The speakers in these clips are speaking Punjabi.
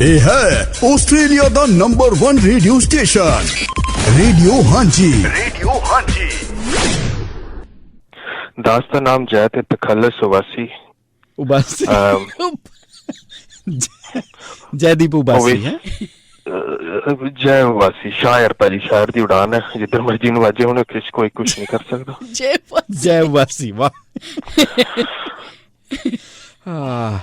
ਇਹ ਹੈ ਆਸਟ੍ਰੇਲੀਆ ਦਾ number 1 radio station radio Haanji radio Haanji ਦਾਸ ਦਾ ਨਾਮ ਜੈ ਤੇ ਤਖੱਲਸ ਉਬਾਸੀ ਅਮ, ਜੈਦੀਪ ਉਬਾਸੀ। ਹੈ ਜੈ ਉਵਾਸੀ ਸ਼ਾਇਰ ਭਾਜੀ ਸ਼ਾਇਰ ਦੀ ਉਡਾਨ ਹੈ ਜਿੱਧਰ ਮਰਜ਼ੀ ਨੂੰ ਵਾਜੇ ਹੁਣ ਕਿਸ ਕੋਈ ਕੁਝ ਨਹੀਂ ਕਰ ਸਕਦਾ ਜੇ ਉਬਾਸੀ ਵਾਹ ਆ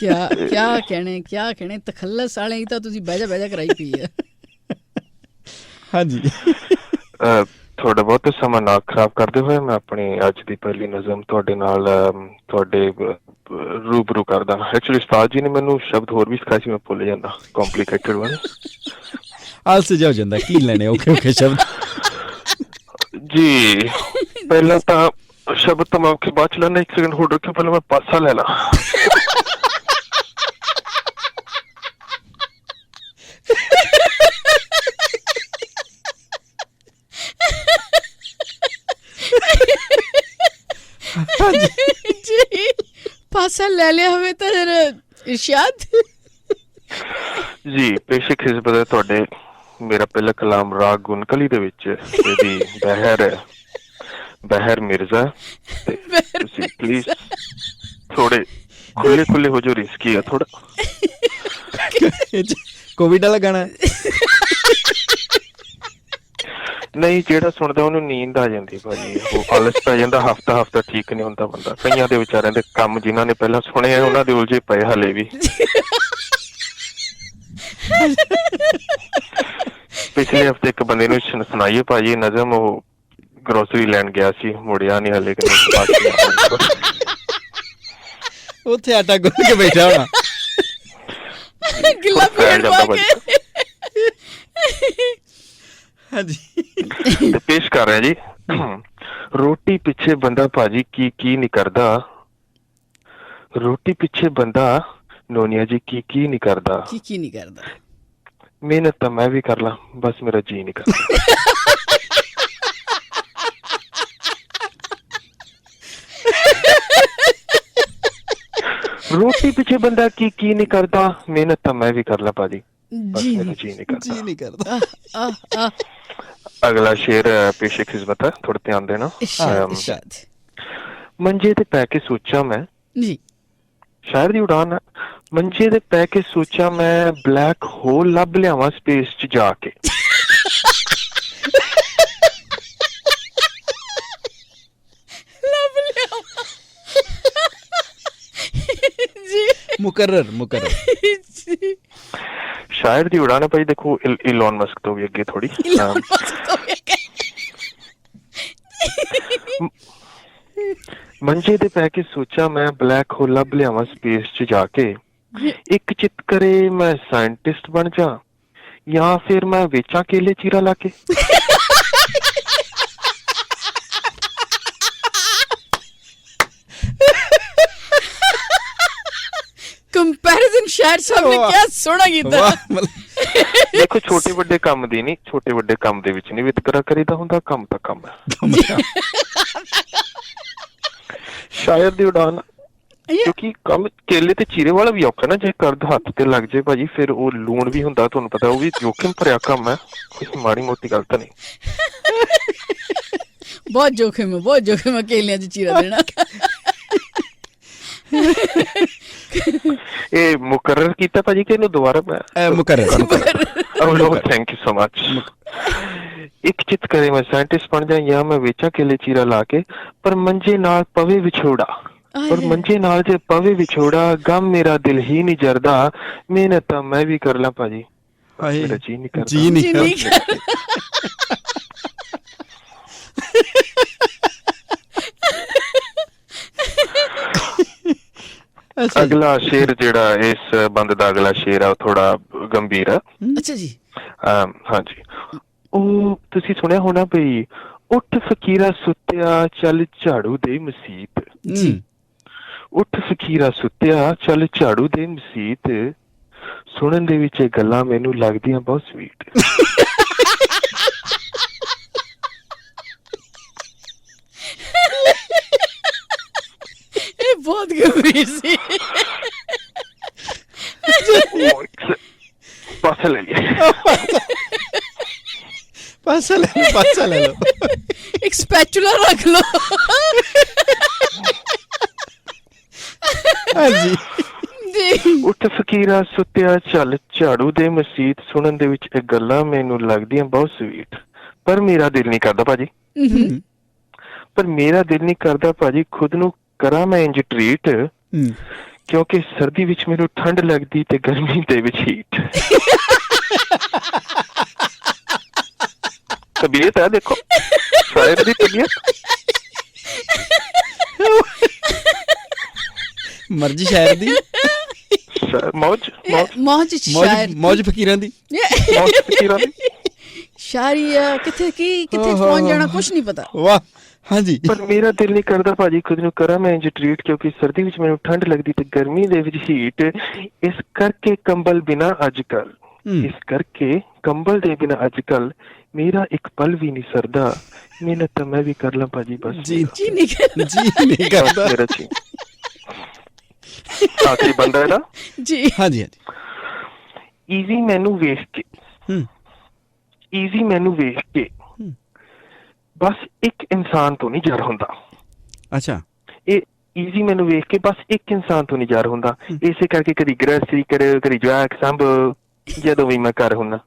ਕਿਆ ਕਿਆ ਕਹਿਣੇ ਕਿਆ ਕਹਿਣੇ ਤਖੱਲਸ ਵਾਲੇ ਹੀ ਤਾਂ ਤੁਸੀਂ ਬਹਿ ਜਾ ਬਹਿ ਜਾ ਕਰਾਈ ਪਈ ਹੈ ਹਾਂਜੀ। ਤੁਹਾਡਾ ਬਹੁਤ ਸਮਾਂ ਨਾ ਖਰਾਬ ਕਰਦੇ ਹੋਏ ਮੈਂ ਆਪਣੀ ਅੱਜ ਦੀ ਪਹਿਲੀ ਨਜ਼ਮ ਤੁਹਾਡੇ ਨਾਲ ਤੁਹਾਡੇ ਰੂਬਰੂ ਕਰਦਾ ਐਕਚੁਅਲੀ ਉਸਤਾਦ ਜੀ ਨੇ ਮੈਨੂੰ ਸ਼ਬਦ ਹੋਰ ਵੀ ਸਿਖਾਏ ਸੀ ਮੈਂ ਭੁੱਲ ਜਾਂਦਾ ਕੰਪਲਿਕੇਟਡ ਵਨ ਆਲਸ ਜਾ ਜਾਂਦਾ ਕੀ ਲੈਣੇ ਓਕੇ ਓਕੇ ਸ਼ਬਦ। ਜੀ ਪਹਿਲਾਂ ਤਾਂ ਸ਼ਬਦ ਤਾਂ ਮੈਂ ਕਿ ਬਾਅਦ ਚ ਲੈਣਾ ਇੱਕ ਸੈਕਿੰਡ ਹੋਲਡ ਰੱਖਿਓ ਪਹਿਲਾਂ ਮੈਂ ਪਾਸਾ ਲੈ ਲਾਂ। ਲੈ ਲਿਆ ਹੋਵੇ ਤਾਂ ਫਿਰ ਇਰਸ਼ਾਦ। ਜੀ ਪੇਸ਼ੇ ਖਿਸਬਤ ਹੈ ਤੁਹਾਡੇ ਮੇਰਾ ਪਹਿਲਾ ਕਲਾਮ ਰਾਗ ਗੁਨਕਲੀ ਦੇ ਵਿੱਚ ਇਹਦੀ ਬਹਿਰ ਹੈ ਬਹਿਰ ਮਿਰਜ਼ਾ ਤੇ ਤੁਸੀਂ ਪਲੀਜ਼ ਥੋੜੇ ਖੁੱਲੇ ਖੁੱਲੇ ਹੋ ਜੋ ਰਿਸਕੀ ਆ ਥੋੜਾ ਕੋਵਿਡ ਵਾਲਾ ਗਾਣਾ। ਹੈ? ਨਹੀਂ ਜਿਹੜਾ ਸੁਣਦਾ ਉਹਨੂੰ ਨੀਂਦ ਆ ਜਾਂਦੀ ਭਾਜੀ। ਉਹ ਆਲਸ ਪੈ ਜਾਂਦਾ ਹਫਤਾ ਹਫਤਾ ਠੀਕ ਨਹੀਂ ਹੁੰਦਾ ਬੰਦਾ। ਕਈਆਂ ਦੇ ਵਿਚਾਰਿਆਂ ਦੇ ਕੰਮ ਜਿਨ੍ਹਾਂ ਨੇ ਪਹਿਲਾਂ ਸੁਣੇ ਆ ਉਹਨਾਂ ਦੇ ਉਲਝੇ ਪਏ ਹਲੇ ਵੀ। ਪਿਛਲੇ ਹਫ਼ਤੇ ਇੱਕ ਬੰਦੇ ਨੂੰ ਸੁਣ- ਸੁਣਾਈਏ ਭਾਜੀ ਨਜ਼ਮ ਉਹ ਗਰੋਸਰੀ ਲੈਣ ਗਿਆ ਸੀ। ਮੁੜਿਆ ਨਹੀਂ ਹਲੇ ਕਿ ਉੱਥੇ ਆਟਾ ਗੁੰਨ ਕੇ ਬੈਠਾ ਹੋਣਾ। ਗਿੱਲਾ ਪੇੜ ਜਾਂਦਾ ਪਾ ਕੇ। ਹਾਂਜੀ। ਤੇ ਪੇਸ਼ ਕਰ ਰਿਹਾ ਜੀ। ਰੋਟੀ ਪਿੱਛੇ ਬੰਦਾ ਭਾਜੀ ਕੀ ਕੀ ਨਹੀਂ ਕਰਦਾ। ਰੋਟੀ ਪਿੱਛੇ ਬੰਦਾ ਨੋਨੀਆ ਜੀ ਕੀ ਕੀ ਨਹੀਂ ਕਰਦਾ। ਕੀ ਕੀ ਨਹੀਂ ਕਰਦਾ। ਮਿਹਨਤ ਤਾਂ ਮੈਂ ਵੀ ਕਰ ਲਾਂ ਬਸ ਮੇਰਾ ਜੀ ਨਹੀਂ ਕਰਦਾ। ਰੋਟੀ ਪਿੱਛੇ ਬੰਦਾ ਕੀ ਕੀ ਨਹੀਂ ਕਰਦਾ ਮਿਹਨਤ ਤਾਂ ਮੈਂ ਵੀ ਕਰ ਲਾਂ ਭਾਜੀ। ਜੀ ਮੇਰਾ ਜੀ ਨਹੀਂ ਕਰਦਾ। ਜੀ ਨਹੀਂ ਕਰਦਾ। ਆ ਆ ਅਗਲਾ ਸ਼ੇਰ ਅ, ਪੇਸ਼ੇ ਖਿਜ਼ਮਤ ਹੈ ਥੋੜਾ ਧਿਆਨ ਦੇਣਾ। ਇਰਸ਼ਾਦ ਅਮ, ਇਰਸ਼ਾਦ ਮੰਜੇ ਤੇ ਪੈ ਕੇ ਸੋਚਾਂ ਮੈਂ। ਜੀ। ਸ਼ਾਇਰ ਦੀ ਉਡਾਨ ਹੈ। ਮੰਜੇ ਤੇ ਪੈ ਕੇ ਸੋਚਾਂ ਮੈਂ ਬਲੈਕ ਹੋਲ ਲੱਭ ਲਿਆਵਾਂ ਸਪੇਸ 'ਚ ਜਾ ਕੇ। ਲੱਭ ਲਿਆ ਜੀ। ਮੁਕਰਰ ਮੁਕਰਰ। ਜੀ। ਸ਼ਾਇਰ ਦੀ ਉਡਾਨ ਹੈ ਭਾਈ ਦੇਖੋ ਇਲ- ਇਲਨ ਮਸਕ ਤੋਂ ਵੀ ਅੱਗੇ ਥੋੜੀ ਇਲਾਨ ਮਸਕ ਹੋ ਗਿਆ ਮੰਜੇ ਤੇ ਪੈ ਕੇ ਸੋਚਾਂ ਮੈਂ ਬਲੈਕ ਹੋਲ ਲੱਭ ਲਿਆਵਾਂ ਸਪੇਸ 'ਚ ਜਾ ਕੇ। ਇੱਕ ਚਿੱਤ ਕਰੇ ਮੈਂ ਸਾਇੰਟਿਸਟ ਬਣ ਜਾ ਜਾਂ ਫਿਰ ਮੈਂ ਵੇਚਾਂ ਕੇਲੇ ਚੀਰਾ ਲਾ ਕੇ। ਕੰਪੈਰੀਜ਼ਨ ਸ਼ਾਇਰ ਸਾਹਿਬ ਨੇ ਵਾਹ। ਕਿਆ ਸੋਹਣਾ ਕੀਤਾ। ਵਾਹ ਮਤਲਬ ਦੇਖੋ ਛੋਟੇ ਵੱਡੇ ਕੰਮ ਦੀ ਨਹੀਂ ਛੋਟੇ ਵੱਡੇ ਕੰਮ ਦੇ ਵਿੱਚ ਨਹੀਂ ਵਿਤਕਰਾ ਕਰੀਦਾ ਹੁੰਦਾ ਕੰਮ ਤਾਂ ਕੰਮ ਹੈ। ਸ਼ਾਇਰ ਦੀ ਉਡਾਨ ਇਹ- ਕਿਉਂਕਿ ਕੰਮ ਕੇਲੇ ਤੇ ਚੀਰੇ ਵਾਲਾ ਵੀ ਔਖਾ ਨਾ ਜੇ ਕਰਦ ਹੱਥ ਤੇ ਲੱਗ ਜੇ ਭਾਜੀ ਫਿਰ ਉਹ ਲੂਣ ਵੀ ਹੁੰਦਾ ਤੁਹਾਨੂੰ ਪਤਾ ਉਹ ਵੀ ਜੋਖਿਮ ਭਰਿਆ ਕੰਮ ਹੈ ਕੋਈ ਮਾੜੀ ਮੋਟੀ ਗੱਲ ਤਾਂ ਨਹੀਂ। ਬਹੁਤ ਜੋਖਮ ਹੈ ਬਹੁਤ ਜੋਖਮ ਹੈ ਕੇਲਿਆਂ 'ਚ ਚੀਰਾ ਦੇਣਾ। ਇਹ ਮੁਕਰਰ ਕੀਤਾ ਭਾਜੀ ਕਿ ਇਹਨੂੰ ਦੁਬਾਰਾ ਮੈਂ? ਮੁਕਰਰ। Oh no, thank you so much. ਇੱਕ ਚਿੱਤ ਕਰੇ ਮੈਂ ਸਾਇੰਟਿਸਟ ਬਣ ਜਾ ਜਾਂ ਮੈਂ ਵੇਚਾਂ ਕੇਲੇ ਚੀਰਾ ਲਾ ਕੇ ਪਰ ਮੰਜੇ ਨਾਲ ਪਵੇ ਵਿਛੋੜਾ। ਪਰ। ਮੰਜੇ ਨਾਲ ਜੇ ਪਵੇ ਵਿਛੋੜਾ ਗਮ ਮੇਰਾ ਦਿਲ ਹੀ ਨਹੀਂ ਜਰਦਾ। ਮਿਹਨਤ ਤਾਂ ਮੈਂ ਵੀ ਕਰ ਲਾਂ ਭਾਜੀ। ਹਾਏ ਜੀ ਨਹੀਂ ਕਰਦਾ। ਜੀ ਨਹੀਂ ਜੀ ਨਹੀਂ ਕਰਦਾ ਅੱਛਾ ਜੀ। ਅਗਲਾ ਸ਼ੇਰ ਜਿਹੜਾ ਇਸ ਬੰਦ ਦਾ ਅਗਲਾ ਸ਼ੇਰ ਆ ਉਹ ਥੋੜਾ ਗੰਭੀਰ ਆ। ਅੱਛਾ ਜੀ। ਹਾਂਜੀ ਉਹ ਤੁਸੀਂ ਸੁਣਿਆ ਹੋਣਾ ਭਈ ਉੱਠ ਫਕੀਰਾ ਸੁੱਤਿਆ ਚੱਲ ਝਾੜੂ ਦੇ ਮਸੀਤ। ਹੂੰ। ਉੱਠ ਫਕੀਰਾ ਸੁੱਤਿਆ ਚੱਲ ਝਾੜੂ ਦੇ ਮਸੀਤ। ਸੁਣਨ ਦੇ ਵਿੱਚ ਇਹ ਗੱਲਾਂ ਮੈਨੂੰ ਲੱਗਦੀਆਂ ਬਹੁਤ ਸਵੀਟ ਇਹ ਬਹੁਤ ਗੰਭੀਰ ਸੀ ਪਾਸੇ ਲੈ ਲਈਏ ਪਾਸਾ ਲੈ ਲਓ ਪਾਸਾ ਲੈ ਲਓ ਇੱਕ ਸਪੈਚੂਲਾ ਰੱਖ ਲਓ ਹਾਂਜੀ। ਜੀ। ਉੱਠ ਫਕੀਰਾ ਸੁੱਤਿਆ ਚੱਲ ਝਾੜੂ ਦੇ ਮਸੀਤ ਸੁਣਨ ਦੇ ਵਿੱਚ ਇਹ ਗੱਲਾਂ ਮੈਨੂੰ ਲੱਗਦੀਆਂ ਬਹੁਤ ਸਵੀਟ ਪਰ ਮੇਰਾ ਦਿਲ ਨਹੀਂ ਕਰਦਾ ਭਾਜੀ। ਪਰ ਮੇਰਾ ਦਿਲ ਨਹੀਂ ਕਰਦਾ ਭਾਜੀ ਖੁਦ ਨੂੰ ਕਰਾਂ ਮੈਂ ਇੰਜ ਟ੍ਰੀਟ ਕਿਉਂਕਿ ਸਰਦੀ ਵਿੱਚ ਮੈਨੂੰ ਠੰਡ ਲੱਗਦੀ ਤੇ ਗਰਮੀ ਦੇ ਵਿੱਚ ਹੀਟ ਤਬੀਅਤ ਹੈ ਦੇਖੋ। ਸ਼ਾਇਰ ਦੀ ਤਬੀਅਤ। ਮਰਜ਼ੀ ਸ਼ਾਇਰ ਦੀ। ਸ਼ਾਇਰ- ਮੌਜ ਮੌਜ। ਮੌਜ ਸ਼ਾਇਰ ਮੌਜ ਫਕੀਰਾਂ ਦੀ। ਮੌਜ ਫਕੀਰਾਂ ਦੀ। ਸ਼ਾਇਰੀਆ ਕਿੱਥੇ ਕੀ ਕਿੱਥੇ। ਪਹੁੰਚ ਜਾਣਾ ਕੁਝ ਨਹੀਂ ਪਤਾ। ਵਾਹ। ਹਾਂਜੀ। ਪਰ ਮੇਰਾ ਦਿਲ ਨਹੀਂ ਕਰਦਾ ਭਾਜੀ ਖੁਦ ਨੂੰ ਕਰਾਂ ਮੈਂ ਇੰਜ ਟ੍ਰੀਟ ਕਿਉਂਕਿ ਸਰਦੀ ਵਿੱਚ ਮੈਨੂੰ ਠੰਡ ਲੱਗਦੀ ਤੇ ਗਰਮੀ ਦੇ ਵਿੱਚ ਹੀਟ ਇਸ ਕਰਕੇ ਕੰਬਲ ਬਿਨਾ ਅੱਜ ਕੱਲ। ਇਸ ਕਰਕੇ ਕੰਬਲ ਦੇ ਬਿਨਾ ਅੱਜ ਕੱਲ ਮੇਰਾ ਇੱਕ ਪਲ ਵੀ ਨਹੀਂ ਸਰਦਾ। ਮਿਹਨਤ ਤਾਂ ਮੈਂ ਵੀ ਕਰ ਲਾਂ ਭਾਜੀ ਬਸ ਜੀ। ਜੀ ਨਹੀਂ ਕਰ ਜੀ ਨਹੀਂ ਕਰਦਾ। ਮੇਰਾ ਜੀ। ਆਖਰੀ ਬੰਦਾ ਹੈ ਨਾ ਜੀ। ਹਾਂਜੀ ਹਾਂਜੀ। ਈਜ਼ੀ ਮੈਨੂੰ ਵੇਖ ਕੇ। ਹੂੰ। ਈਜ਼ੀ ਮੈਨੂੰ ਵੇਖ ਕੇ। ਬਸ ਇੱਕ ਇਨਸਾਨ ਤੋਂ ਨਹੀਂ ਜਰ ਹੁੰਦਾ। ਅੱਛਾ। ਇਹ ਈਜ਼ੀ ਮੈਨੂੰ ਵੇਖ ਕੇ ਬਸ ਇੱਕ ਇਨਸਾਨ ਤੋਂ ਨਹੀਂ ਜਰ ਹੁੰਦਾ। ਇਸੇ ਕਰਕੇ ਕਦੀ ਗ੍ਰੈਸਰੀ ਕਰੇ ਕਦੀ ਜਵਾਕ ਸੰਭ ਜਦੋਂ ਵੀ ਮੈਂ ਕਰ ਹੁੰਦਾ।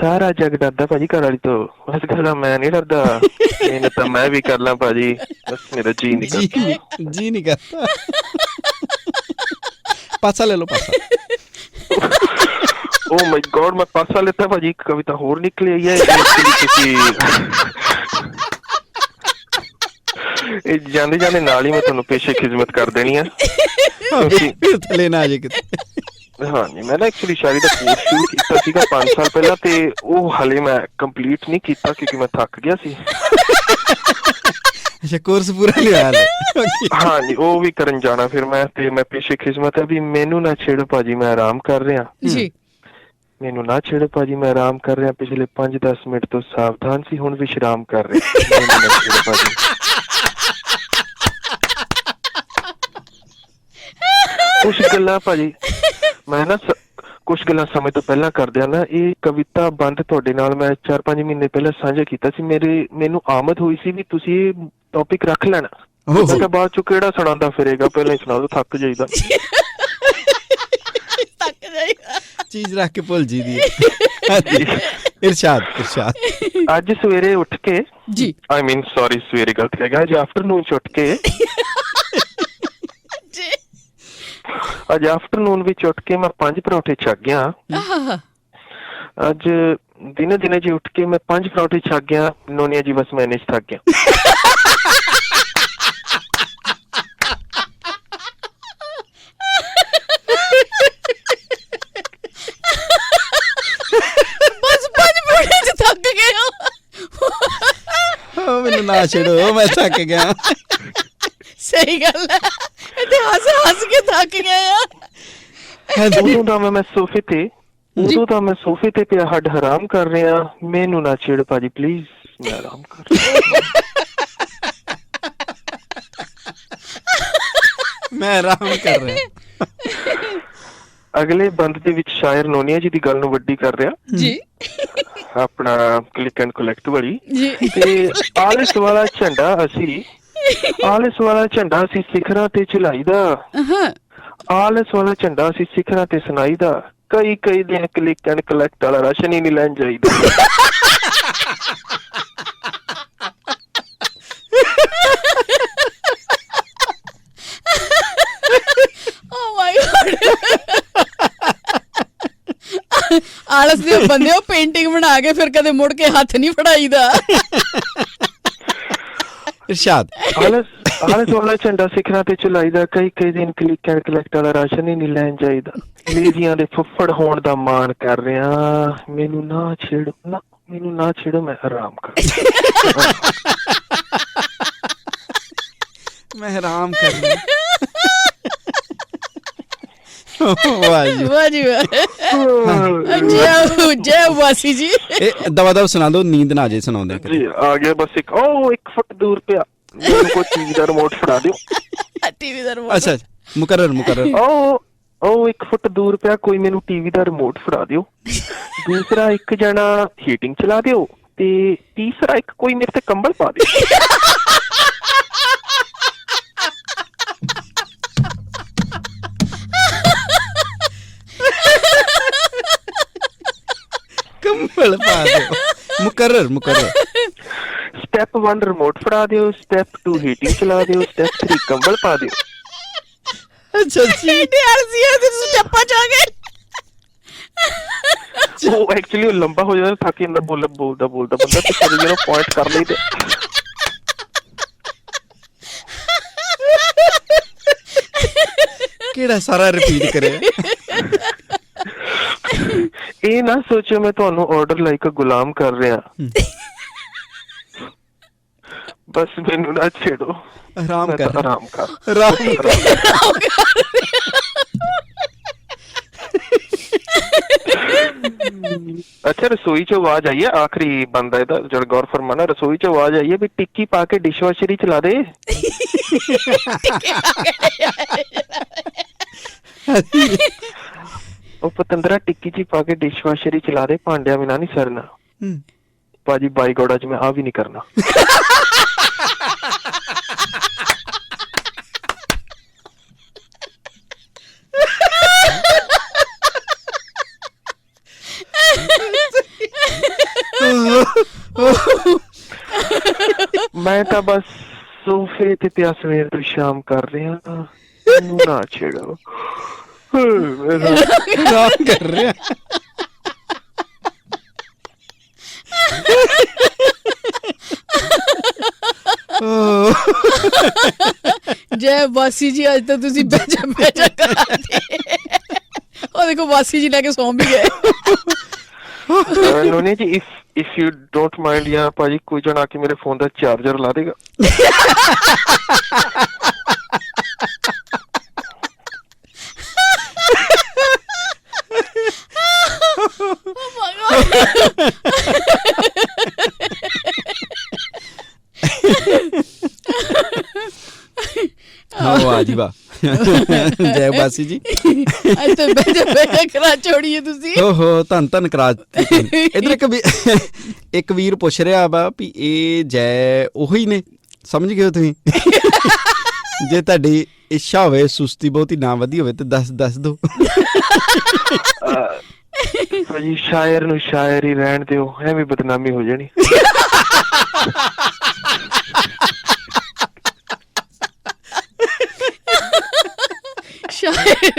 ਸਾਰਾ ਜਗ ਡਰਦਾ ਭਾਜੀ ਘਰ ਵਾਲੀ ਤੋਂ। ਬਸ ਕਹਿੰਦਾ ਮੈਂ ਨਹੀਂ ਡਰਦਾ। ਇਹਨੇ ਤਾਂ ਮੈਂ ਵੀ ਕਰ ਲਾਂ ਭਾਜੀ। ਬਸ ਮੇਰਾ ਜੀ ਨਹੀਂ ਕਰਦਾ। ਜੀ ਨਹੀਂ ਕਰਦਾ। ਪਾਸਾ ਲੈ ਲਓ ਪਾਸਾ। ਓ ਮਾਈ ਗॉड ਮੈਂ ਪਾਸਾ ਲੈਤਾ ਭਾਜੀ ਇੱਕ ਕਵਿਤਾ ਹੋਰ ਨਿਕਲੀ ਆਈ ਹੈ ਇਹ ਕਿਸੇ ਇਹ ਜਾਂਦੇ ਜਾਂਦੇ ਨਾਲ ਹੀ ਮੈਂ ਤੁਹਾਨੂੰ ਪੇਸ਼ੇ ਖਿਦਮਤ ਕਰ ਦੇਣੀ ਤੁਸੀਂ ਫਿਰ ਥੱਲੇ ਨਾ ਆ ਜੇ ਕਿਤੇ। ਹਾਂ ਜੀ ਮੈਂ ਨਾ ਐਕਚੁਅਲੀ ਸ਼ਾਇਰੀ ਦਾ ਕੋਰਸ ਸ਼ੁਰੂ ਕੀਤਾ ਸੀਗਾ 5 ਸਾਲ ਪਹਿਲਾਂ ਤੇ ਉਹ ਹਲੇ ਮੈਂ ਕੰਪਲੀਟ ਨਹੀਂ ਕੀਤਾ ਕਿਉਂਕਿ ਮੈਂ ਥੱਕ ਗਿਆ ਸੀ। ਅੱਛਾ ਕੋਰਸ ਪੂਰਾ ਨਹੀਂ ਹੋਇਆ ਹਾਲੇ। Okay. ਹਾਂ ਜੀ ਉਹ ਵੀ ਕਰਨ ਜਾਣਾ ਫਿਰ ਮੈਂ ਤੇ ਮੈਂ ਪੇਸ਼ੇ ਖਿਦਮਤ ਹੈ ਵੀ ਮੈਨੂੰ ਨਾ ਛੇੜੋ ਭਾਜੀ ਮੈਂ ਆਰਾਮ ਕਰ ਰਿਹਾ। ਜੀ। ਮੈਨੂੰ ਨਾ ਛੇੜੋ ਭਾਜੀ ਮੈਂ ਆਰਾਮ ਕਰ ਰਿਹਾ। ਪਿਛਲੇ 5-10 ਮਿੰਟ ਤੋਂ ਸਾਵਧਾਨ ਸੀ ਹੁਣ ਵਿਸ਼ਰਾਮ ਕਰ ਰਿਹਾ। ਮੈਨੂੰ ਨਾ ਛੇੜੋ ਭਾਜੀ। ਕੁਝ ਗੱਲਾਂ ਭਾਜੀ ਮੈਂ ਨਾ ਕੁਝ ਗੱਲਾਂ ਸਮੇਂ ਤੋਂ ਪਹਿਲਾਂ ਕਰਦਿਆਂ ਨਾ ਇਹ ਕਵਿਤਾ ਬੰਦ ਤੁਹਾਡੇ ਨਾਲ ਮੈਂ 4-5 ਮਹੀਨੇ ਪਹਿਲਾਂ ਸਾਂਝਾ ਕੀਤਾ ਸੀ। ਮੇਰੇ ਮੈਨੂੰ ਆਮਦ ਹੋਈ ਸੀ ਵੀ ਤੁਸੀਂ ਇਹ ਟੌਪਿਕ ਰੱਖ ਲੈਣਾ। ਮੈਂ ਕਿਹਾ ਬਾਅਦ ਚ ਕਿਹੜਾ ਸੁਣਾਉਂਦਾ ਫਿਰੇਗਾ? ਪਹਿਲਾਂ ਹੀ ਸੁਣਾ ਦੋ ਥੱਕ ਜਾਈਦਾ। ਚੀਜ਼ ਰੱਖ ਕੇ ਭੁੱਲ ਜੀ ਦੀ। ਇਰਸ਼ਾਦ ਇਰਸ਼ਾਦ। ਅੱਜ ਸਵੇਰੇ ਉੱਠ ਕੇ ਜੀ। ਆਈ ਮੀਨ ਸੌਰੀ ਸਵੇਰੇ ਗਲਤ ਹੈਗਾ। ਅੱਜ ਆਫਟਰਨੂਨ ਚ ਉੱਠ ਕੇ ਜੀ। ਅੱਜ ਆਫਟਰਨੂਨ ਵਿੱਚ ਉੱਠ ਕੇ ਮੈਂ ਪੰਜ ਪਰੌਂਠੇ ਛਕ ਗਿਆ। ਆਹਾ ਅੱਜ ਦਿਨੇ ਦਿਨੇ ਜੀ ਉੱਠ ਕੇ ਮੈਂ ਪੰਜ ਪਰੌਂਠੇ ਛਕ ਗਿਆ ਨੋਨੀਆ ਜੀ ਬਸ ਮੈਨੇਜ ਥੱਕ ਗਿਆ ਬਸ ਪੰਜ ਮਿੰਟ ਚ ਥੱਕ ਗਏ ਹੋ ਓ ਮੈਨੂੰ ਨਾ ਛੇੜੋ ਮੈਂ ਥੱਕ ਗਿਆ। ਸਹੀ ਗੱਲ ਹੈ। ਇੱਥੇ ਹੱਸ ਹੱਸ ਕੇ ਥੱਕ ਗਏ ਆ। ਉਦੋਂ ਦਾ ਮੈਂ ਮੈਂ ਸੋਫੇ ਤੇ ਉਦੋਂ ਦਾ ਮੈਂ ਸੋਫੇ ਤੇ ਪਿਆ ਹੱਡ ਹਰਾਮ ਕਰ ਰਿਹਾ। ਮੈਨੂੰ ਨਾ ਛੇੜ ਭਾਜੀ ਪਲੀਜ਼ ਮੈਂ ਆਰਾਮ ਕਰ ਰਿਹਾ। ਮੈਂ ਆਰਾਮ ਕਰ ਰਿਹਾ। ਅਗਲੇ ਬੰਦ ਦੇ ਵਿੱਚ ਸ਼ਾਇਰ ਨੋਨੀਆ ਜੀ ਦੀ ਗੱਲ ਨੂੰ ਵੱਡੀ ਕਰ ਰਿਹਾ। ਜੀ। ਆਪਣਾ ਕਲਿੱਕ ਐਂਡ ਕਲੈਕਟ ਵਾਲੀ ਜੀ ਤੇ ਆਲਿਸ ਵਾਲਾ ਝੰਡਾ ਅਸੀਂ ਆਲਿਸ ਵਾਲਾ ਝੰਡਾ ਅਸੀਂ ਸਿਖਰਾਂ ਤੇ ਝੁਲਾਈਦਾ ਹਾਂ ਆਲਿਸ ਵਾਲਾ ਝੰਡਾ ਅਸੀਂ ਸਿਖਰਾਂ ਤੇ ਸੁਣਾਈਦਾ ਕਈ ਕਈ ਦਿਨ ਕਲਿੱਕ ਐਂਡ ਕਲੈਕਟ ਵਾਲਾ ਰਾਸ਼ਨ ਹੀ ਨਹੀਂ ਲੈਣ ਜਾਈਦਾ ਓ ਮਾਈ ਗॉड ਆਲਸ ਦੇ ਬੰਦੇ ਉਹ ਪੇਂਟਿੰਗ ਬਣਾ ਕੇ ਫਿਰ ਕਦੇ ਮੁੜ ਕੇ ਹੱਥ ਨਹੀਂ ਫੜਾਈਦਾ। ਇਰਸ਼ਾਦ। ਆਲਿਸ ਆਲਿਸ ਵਾਲਾ ਝੰਡਾ ਸਿਖਰਾਂ ਤੇ ਝੁਲਾਈਦਾ ਕਈ ਕਈ ਦਿਨ ਕਲਿੱਕ ਐਂਡ ਕਲੈਕਟ ਵਾਲਾ ਰਾਸ਼ਨ ਹੀ ਨਹੀਂ ਲੈਣ ਜਾਈਦਾ। ਲੇਡੀਆਂ ਦੇ ਫੁੱਫੜ ਹੋਣ ਦਾ ਮਾਣ ਕਰ ਰਿਹਾ ਮੈਨੂੰ ਨਾ ਛੇੜੋ ਨਾ ਮੈਨੂੰ ਨਾ ਛੇੜੋ ਮੈਂ ਆਰਾਮ ਕਰ ਮੈਂ ਆਰਾਮ ਕਰ ਰਿਹਾ। ਵਾਹ ਜੀ ਵਾਹ। ਜੀ ਜੈ ਵਾਸੀ ਜੀ। ਇਹ ਦਵਾ ਦਵਾ ਸੁਣਾ ਦਿਓ ਨੀਂਦ ਨਾ ਆ ਜੇ ਸੁਣਾਉਂਦੇ ਕਦੇ। ਜੀ ਆ ਗਿਆ ਬਸ ਇੱਕ। ਉਹ ਇੱਕ ਫੁੱਟ ਦੂਰ ਪਿਆ। ਮੈਨੂੰ ਕੋਈ ਚੀਜ਼ ਦਾ ਰਿਮੋਟ ਫੜਾ ਦਿਓ। ਟੀਵੀ ਦਾ ਰਿਮੋਟ ਅੱਛਾ ਅੱਛਾ, ਮੁਕਰਰ ਮੁਕਰਰ। ਉਹ ਉਹ ਇੱਕ ਫੁੱਟ ਦੂਰ ਪਿਆ। ਕੋਈ ਮੈਨੂੰ ਟੀਵੀ ਦਾ ਰਿਮੋਟ ਫੜਾ ਦਿਓ। ਦੂਸਰਾ ਇੱਕ ਜਣਾ ਹੀਟਿੰਗ ਚਲਾ ਦਿਓ। ਤੇ ਤੀਸਰਾ ਇੱਕ ਕੋਈ ਮੇਰੇ ਤੇ ਕੰਬਲ ਪਾ ਦਿਓ। ਕੰਬਲ ਪਾ ਦਿਓ ਮੁਕਰਰ ਮੁਕਰਰ ਸਟੈਪ 1 ਰਿਮੋਟ ਫੜਾ ਦਿਓ ਸਟੈਪ 2 ਹੀਟਿੰਗ ਚਲਾ ਦਿਓ ਸਟੈਪ 3 ਕੰਬਲ ਪਾ ਦਿਓ ਅੱਛਾ ਜੀ ਐਡੇ ਆਲਸੀ ਹੈ ਤੁਸੀਂ ਸਟੈਪਾਂ ਚ ਆ ਗਏ ਉਹ ਐਕਚੁਅਲੀ ਉਹ ਲੰਬਾ ਹੋ ਜਾਂਦਾ ਥੱਕ ਜਾਂਦਾ ਬੋਲ ਬੋਲਦਾ ਬੋਲਦਾ ਬੰਦਾ ਤੇ ਫਿਰ ਜਿਹੜਾ ਪੁਆਇੰਟ ਕਰ ਲਈਦੇ ਕਿਹੜਾ ਸਾਰਾ ਰਿਪੀਟ ਕਰਿਆ ਇਹ ਨਾ ਸੋਚੋ ਮੈਂ ਤੁਹਾਨੂੰ ਆਰਡਰ ਲਾਈਕ ਗੁਲਾਮ ਕਰ ਰਿਹਾ। ਬਸ ਮੈਨੂੰ ਨਾ ਛੇੜੋ। ਆਰਾਮ ਕਰ। ਆਰਾਮ ਕਰ। ਆਰਾਮ ਕਰ। ਅੱਛਾ ਰਸੋਈ 'ਚ ਆਵਾਜ਼ ਆਈ ਹੈ ਆਖਰੀ ਬੰਦਾ ਇਹਦਾ ਜਿਹੜਾ ਗੌਰ ਫਰਮਾਨਾ ਰਸੋਈ 'ਚ ਆਵਾਜ਼ ਆਈ ਹੈ ਵੀ ਟਿੱਕੀ ਪਾ ਕੇ ਡਿਸ਼ਵਾਸ਼ਰ ਹੀ ਚਲਾ ਦੇ। ਪਤੰਦਰਾ ਟਿੱਕੀ 'ਚ ਪਾ ਕੇ ਡਿਸ਼ਵਾਸ਼ਰ ਹੀ ਚਲਾ ਦੇ ਭਾਂਡਿਆਂ ਬਿਨਾਂ ਨਹੀਂ ਸਰਨਾ। ਹੂੰ। ਬਾਜੀ ਬਾਈਗੋੜਾ 'ਚ ਮੈਂ ਆ ਵੀ ਨਹੀਂ ਕਰਨਾ। ਮੈਂ ਤਾਂ ਬਸ ਸੋਫੇ ਤੇ ਪਿਆ ਸਵੇਰ ਤੋਂ ਸ਼ਾਮ ਕਰ ਰਿਹਾ। ਮੈਨੂੰ ਨਾ ਛੇੜੋ। ਆਰਾਮ ਕਰ ਰਿਹਾ ਜੈ ਵਾਸੀ ਜੀ ਅੱਜ ਤਾਂ ਤੁਸੀਂ ਬੈਜਾ ਬੈਜਾ ਕਰਾਤੇ ਉਹ ਦੇਖੋ ਵਾਸੀ ਜੀ ਲੈ ਕੇ ਸੌਂ ਵੀ ਗਏ Noni ji if if you don't mind ਯਾ ਭਾਜੀ ਕੋਈ ਜਣਾ ਕੇ ਮੇਰੇ ਫੋਨ ਦਾ ਚਾਰਜਰ ਲਾ ਦੇਗਾ ਹਾਂ ਵਾਹ ਜੀ ਵਾਹ। ਜੈ ਬਾਸੀ ਜੀ। ਅੱਜ ਤਾਂ ਬੈਜਾ ਬੈਜਾ ਕਰਾ ਛੋੜੀਏ ਤੁਸੀਂ। ਓਹੋ ਧੰਨ ਧੰਨ ਕਰਾ ਇਧਰ ਇੱਕ ਵੀ ਇੱਕ ਵੀਰ ਪੁੱਛ ਰਿਹਾ ਵਾ ਵੀ ਇਹ ਜੈ ਉਹੀ ਨੇ। ਸਮਝ ਗਏ ਤੁਸੀਂ? ਜੇ ਤੁਹਾਡੀ ਇੱਛਾ ਹੋਵੇ ਸੁਸਤੀ ਬਹੁਤੀ ਨਾ ਵਧੀ ਹੋਵੇ ਤੇ ਦੱਸ ਦੱਸ ਦੋ। ਭਾਜੀ ਸ਼ਾਇਰ ਨੂੰ ਸ਼ਾਇਰ ਹੀ ਰਹਿਣ ਦਿਓ ਐਵੇਂ ਬਦਨਾਮੀ ਹੋ ਜਾਣੀ। ਸ਼ਾਇਰ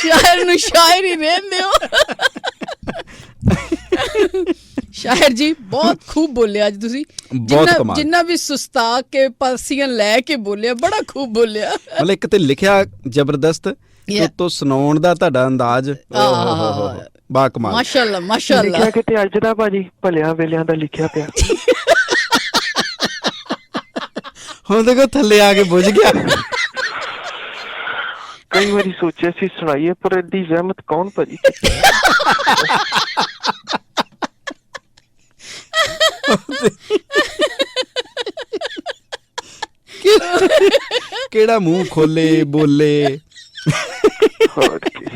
ਸ਼ਾਇਰ ਨੂੰ ਸ਼ਾਇਰ ਹੀ ਰਹਿੰਦੇ ਹੋ ਸ਼ਾਇਰ ਜੀ ਬਹੁਤ ਖੂਬ ਬੋਲਿਆ ਅੱਜ ਤੁਸੀਂ। ਜਿੰਨਾ। ਜਿੰਨਾ ਵੀ ਸੁਸਤਾ ਕੇ ਪਾਸੀਆਂ ਲੈ ਕੇ ਬੋਲਿਆ ਬੜਾ ਖੂਬ ਬੋਲਿਆ। ਮਤਲਬ ਇੱਕ ਤੇ ਲਿਖਿਆ ਜ਼ਬਰਦਸਤ. ਉਤੋਂ ਸੁਣਾਉਣ ਦਾ ਤੁਹਾਡਾ ਅੰਦਾਜ਼। ਬਾ ਕਮਾਲ। ਮਾਸ਼ਾਅੱਲਾ ਮਾਸ਼ਾਅੱਲਾ। ਲਿਖਿਆ ਕਿਤੇ ਅੱਜ ਦਾ ਭਾਜੀ ਭਲਿਆਂ ਵੇਲਿਆਂ ਦਾ ਲਿਖਿਆ ਪਿਆ। ਹੁਣ ਦੇਖੋ ਥੱਲੇ ਆ ਕੇ ਬੁੱਝ ਗਿਆ। ਕਈ ਵਾਰੀ ਸੋਚਿਆ ਸੀ ਸੁਣਾਈਏ ਪਰ ਐਡੀ ਜ਼ਹਿਮਤ ਕੌਣ ਭਾਜੀ? ਕਿਹੜਾ ਮੂੰਹ ਖੋਲੇ ਬੋਲੇ? ਹੋਰ ਕੀ।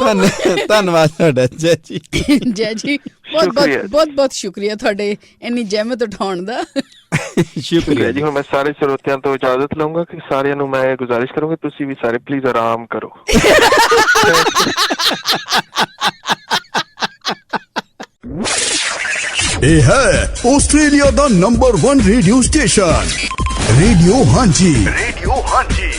ਧੰਨ ਧੰਨਵਾਦ ਤੁਹਾਡਾ ਜੈ ਜੀ। ਜੈ ਜੀ। ਬਹੁਤ। ਬਹੁਤ ਬਹੁਤ ਬਹੁਤ ਸ਼ੁਕਰੀਆ ਤੁਹਾਡੇ ਇੰਨੀ ਜ਼ਹਿਮਤ ਉਠਾਉਣ ਦਾ। ਸ਼ੁਕਰੀਆ ਜੀ ਹੁਣ ਮੈਂ ਸਾਰੇ ਸਰੋਤਿਆਂ ਤੋਂ ਇਜਾਜ਼ਤ ਲਵਾਂਗਾ ਕਿ ਸਾਰਿਆਂ ਨੂੰ ਮੈਂ ਗੁਜ਼ਾਰਿਸ਼ ਕਰੂੰਗਾ ਤੁਸੀਂ ਵੀ ਸਾਰੇ ਪਲੀਜ਼ ਆਰਾਮ ਕਰੋ। ਇਹ ਹੈ ਆਸਟ੍ਰੇਲੀਆ ਦਾ number 1 radio station radio Haanji. Radio Haanji.